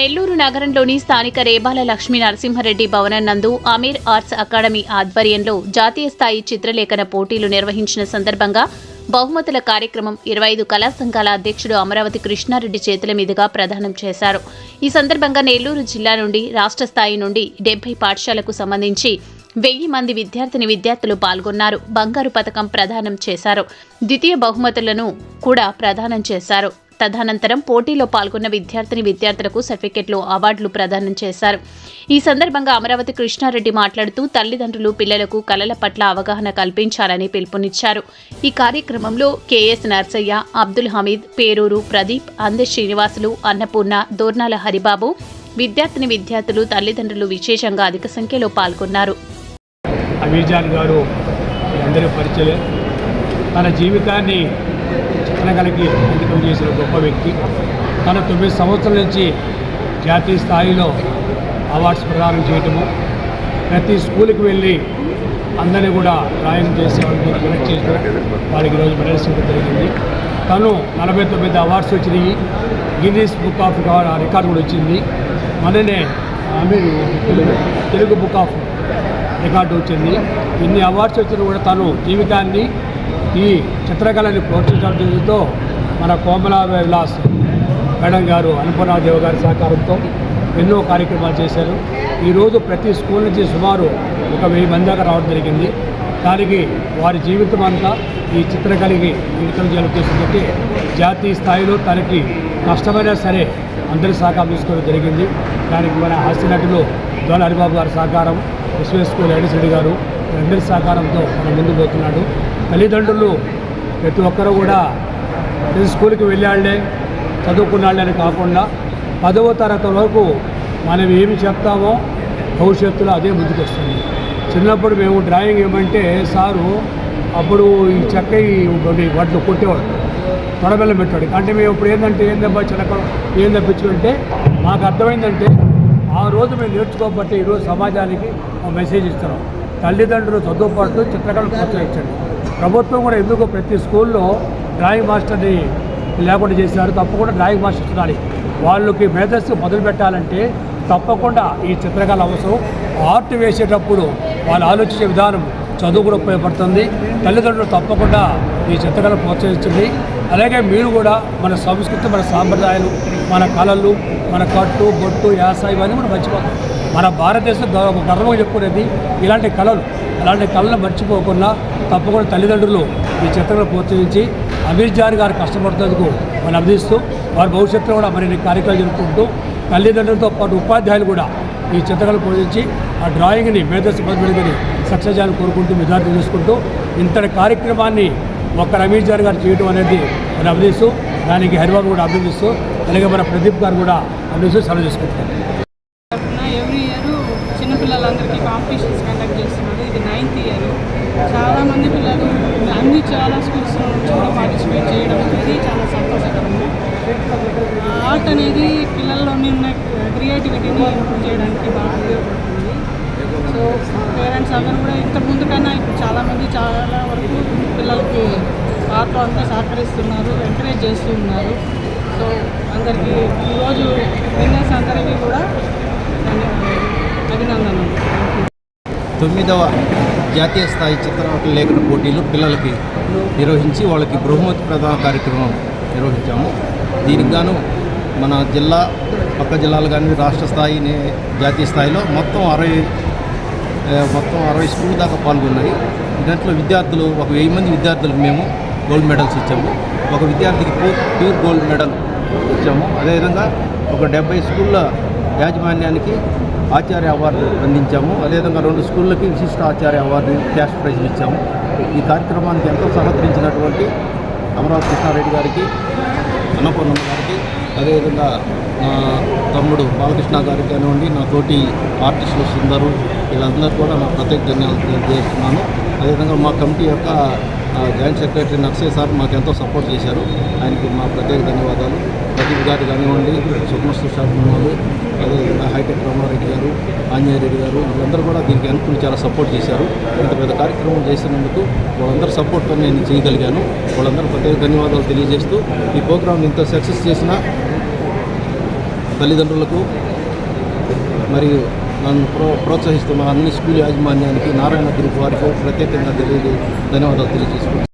నెల్లూరు నగరంలోని స్థానిక రేబాల లక్ష్మీ నరసింహారెడ్డి భవనం నందు అమీర్ ఆర్ట్స్ అకాడమీ ఆధ్వర్యంలో జాతీయ స్థాయి చిత్రలేఖన పోటీలు నిర్వహించిన సందర్భంగా బహుమతుల కార్యక్రమం ఇరవై ఐదు కళా సంఘాల అధ్యక్షుడు అమరావతి కృష్ణారెడ్డి చేతుల మీదుగా ప్రదానం చేశారు. ఈ సందర్భంగా నెల్లూరు జిల్లా నుండి రాష్ట్ర స్థాయి నుండి డెబ్బై పాఠశాలకు సంబంధించి వెయ్యి మంది విద్యార్థిని విద్యార్థులు పాల్గొన్నారు. బంగారు పథకం ప్రదానం చేశారు. ద్వితీయ బహుమతులను కూడా ప్రదానం చేశారు. తదనంతరం పోటీలో పాల్గొన్న విద్యార్థిని విద్యార్థులకు సర్టిఫికెట్లు అవార్డులు ప్రదానం చేశారు. ఈ సందర్భంగా అమరావతి కృష్ణారెడ్డి మాట్లాడుతూ తల్లిదండ్రులు పిల్లలకు కళల పట్ల అవగాహన కల్పించాలని పిలుపునిచ్చారు. ఈ కార్యక్రమంలో కెఎస్ నర్సయ్య అబ్దుల్ హమీద్ పేరూరు ప్రదీప్ అందె శ్రీనివాసులు అన్నపూర్ణ దోర్నాల హరిబాబు విద్యార్థిని విద్యార్థులు తల్లిదండ్రులు విశేషంగా అధిక సంఖ్యలో పాల్గొన్నారు. అమీజాన్ గారు అందరూ పరిచయం. తన జీవితాన్ని చిత్రకళకి అంకితం చేసిన గొప్ప వ్యక్తి. తన తొమ్మిది సంవత్సరాల నుంచి జాతీయ స్థాయిలో అవార్డ్స్ ప్రదానం చేయటము ప్రతి స్కూల్కి వెళ్ళి అందరినీ కూడా డ్రాయింగ్ చేసే వాళ్ళని కనెక్ట్ చేసి వాళ్ళకి ఈరోజు మెడల్స్ ఇవ్వడం జరిగింది. తను నలభై తొమ్మిది అవార్డ్స్ వచ్చినాయి. గిన్నీస్ బుక్ ఆఫ్ రికార్డు కూడా వచ్చింది. మననే మీరు Telugu Telugu book of record వచ్చింది. ఇన్ని అవార్డ్స్ వచ్చినా కూడా తను జీవితాన్ని ఈ చిత్రకళని ప్రోత్సహించడంతో మన కోమల విలాస్ మేడం గారు అన్నపూర్ణాదేవి గారి సహకారంతో ఎన్నో కార్యక్రమాలు చేశారు. ఈరోజు ప్రతి స్కూల్ నుంచి సుమారు ఒక వెయ్యి మంది దాకా రావడం జరిగింది. దానికి వారి జీవితం అంతా ఈ చిత్రకళకి అంకితం చేయాలని ఉద్దేశంతో జాతీయ స్థాయిలో తనకి కష్టమైనా సరే అందరి సహకారం తీసుకోవడం జరిగింది. దానికి మన హాస్య నటులు దోల హరిబాబు గారి సహకారం ఎస్వీఎస్ స్కూల్ రెడ్డి గారు అందరి సహకారంతో మన ముందుకు పోతున్నాడు. తల్లిదండ్రులు ప్రతి ఒక్కరూ కూడా ప్రతి స్కూల్కి వెళ్ళాళ్ళే చదువుకున్నాళ్ళని అని కాకుండా పదవ తరగతి వరకు మనం ఏమి చెప్తామో భవిష్యత్తులో అదే ముందుకు వస్తుంది చిన్నప్పుడు మేము డ్రాయింగ్ ఏమంటే సారు అప్పుడు ఈ చెక్క ఈ వాటిలో వడ్లు కొట్టేవాడు తొడబెల్లం పెట్టాడు అంటే మేము ఇప్పుడు ఏంటంటే ఏందబ్బా చిలక ఏం తప్పించుకుంటే మాకు అర్థమైందంటే ఆ రోజు మేము నేర్చుకోబట్టి ఈరోజు సమాజానికి ఒక మెసేజ్ ఇస్తున్నాం. తల్లిదండ్రులు చదువుపడుతూ చిత్రకళ ప్రోత్సహించండి. ప్రభుత్వం కూడా ఎందుకు ప్రతి స్కూల్లో డ్రాయింగ్ మాస్టర్ని లేకుండా చేశారు. తప్పకుండా డ్రాయింగ్ మాస్టర్ ఉండాలి. వాళ్ళకి మేధస్సు మొదలు పెట్టాలంటే తప్పకుండా ఈ చిత్రకళ అవసరం. ఆర్ట్ వేసేటప్పుడు వాళ్ళు ఆలోచించే విధానం చదువు కూడా ఉపయోగపడుతుంది. తల్లిదండ్రులు తప్పకుండా ఈ చిత్రకళ ప్రోత్సహించండి. అలాగే మీరు కూడా మన సంస్కృతి మన సాంప్రదాయాలు మన కళలు మన కట్టు బొట్టు యాస ఇవన్నీ మనం మర్చిపోతాం మన భారతదేశం గౌరవ- గర్వంగా చెప్పుకునేది ఇలాంటి కళలు. అలాంటి కళ్ళను మర్చిపోకుండా తప్పకుండా తల్లిదండ్రులు ఈ చిత్రాలను ప్రోత్సహించి అమీర్ జాన్ గారు కష్టపడుతున్నందుకు మనం అభిదిస్తూ వారి భవిష్యత్తులో కూడా మరిన్ని కార్యక్రమాలు జరుపుకుంటూ తల్లిదండ్రులతో పాటు ఉపాధ్యాయులు కూడా ఈ చిత్రకళను పోషించి ఆ డ్రాయింగ్ని మేధస్సు మొదలుపెట్టుకుని సక్సెస్ చేయాలని కోరుకుంటూ విద్యార్థులు చేసుకుంటూ ఇంతటి కార్యక్రమాన్ని ఒక్క రమేష్ జాన్ గారు చేయడం అనేది మనం అభినందిస్తూ దానికి హరిబాబు కూడా అభినందిస్తూ అలాగే మన ప్రదీప్ గారు కూడా అభినందిస్తూ సెలవు చేసుకుంటారు ఎవ్రీ ఇయర్ చిన్నపిల్లలందరికీ కాంపిటీషన్స్ చాలామంది పిల్లలు అన్ని చాలా స్కూల్స్ నుంచి కూడా పార్టిసిపేట్ చేయడం అనేది చాలా సంతోషకరము. ఆర్ట్ అనేది పిల్లల్లోని ఉన్న క్రియేటివిటీని ఇంప్రూవ్ చేయడానికి బాగా ఉపయోగపడుతుంది. సో పేరెంట్స్ అందరూ కూడా ఇంతకు ముందు కన్నా ఇప్పుడు చాలామంది చాలా వరకు పిల్లలకి ఆర్ట్లో అంతా సహకరిస్తున్నారు ఎంకరేజ్ చేస్తున్నారు. సో అందరికీ ఈరోజు విన్నర్స్ అందరికీ కూడా ధన్యవాదాలు అభినందనలు తొమ్మిదవ జాతీయ స్థాయి చిత్ర లేఖన పోటీలు పిల్లలకి నిర్వహించి వాళ్ళకి బహుమతి ప్రదాన కార్యక్రమం నిర్వహించాము. దీనికి గాను మన జిల్లా పక్క జిల్లాలు కానీ రాష్ట్ర స్థాయి జాతీయ స్థాయిలో మొత్తం అరవై మొత్తం అరవై స్కూల్ దాకా పాల్గొన్నాయి. దాంట్లో విద్యార్థులు ఒక వెయ్యి మంది విద్యార్థులకు మేము గోల్డ్ మెడల్స్ ఇచ్చాము. ఒక విద్యార్థికి ప్యూర్ ప్యూర్ గోల్డ్ మెడల్ ఇచ్చాము. అదేవిధంగా ఒక డెబ్బై స్కూళ్ళ యాజమాన్యానికి ఆచార్య అవార్డు అందించాము. అదేవిధంగా రెండు స్కూళ్ళకి విశిష్ట ఆచార్య అవార్డు క్యాష్ ప్రైజ్లు ఇచ్చాము. ఈ కార్యక్రమానికి ఎంతో సహకరించినటువంటి అమరావతి కృష్ణారెడ్డి గారికి అన్నపూర్ణమ్మ గారికి అదేవిధంగా నా తమ్ముడు బాలకృష్ణ గారికి కానివ్వండి నా తోటి ఆర్టిస్టులు సుందరు వీళ్ళందరూ కూడా నా ప్రత్యేక ధన్యవాదాలు తెలియజేస్తున్నాను. అదేవిధంగా మా కమిటీ యొక్క జాయింట్ సెక్రటరీ నర్సే సార్ మాకు ఎంతో సపోర్ట్ చేశారు. ఆయనకి మా ప్రత్యేక ధన్యవాదాలు. ప్రదీప్ గారు కానివ్వండి సుమస్తు షాపులు అదేవిధంగా హైటెక్ రామారెడ్డి గారు ఆంజనేయ రెడ్డి గారు వీళ్ళందరూ కూడా దీనికి అనుకుని చాలా సపోర్ట్ చేశారు. ఇంత పెద్ద కార్యక్రమం చేసినందుకు వాళ్ళందరూ సపోర్ట్తో నేను చేయగలిగాను. వాళ్ళందరూ ప్రత్యేక ధన్యవాదాలు తెలియజేస్తూ ఈ ప్రోగ్రాం ఇంత సక్సెస్ చేసిన తల్లిదండ్రులకు మరియు నన్ను ప్రో ప్రోత్సహిస్తున్న అన్ని స్కూల్ యాజమాన్యానికి నారాయణ గ్రూప్ వారికి ప్రత్యేకంగా తెలియజే ధన్యవాదాలు తెలియజేసుకుంటున్నాను.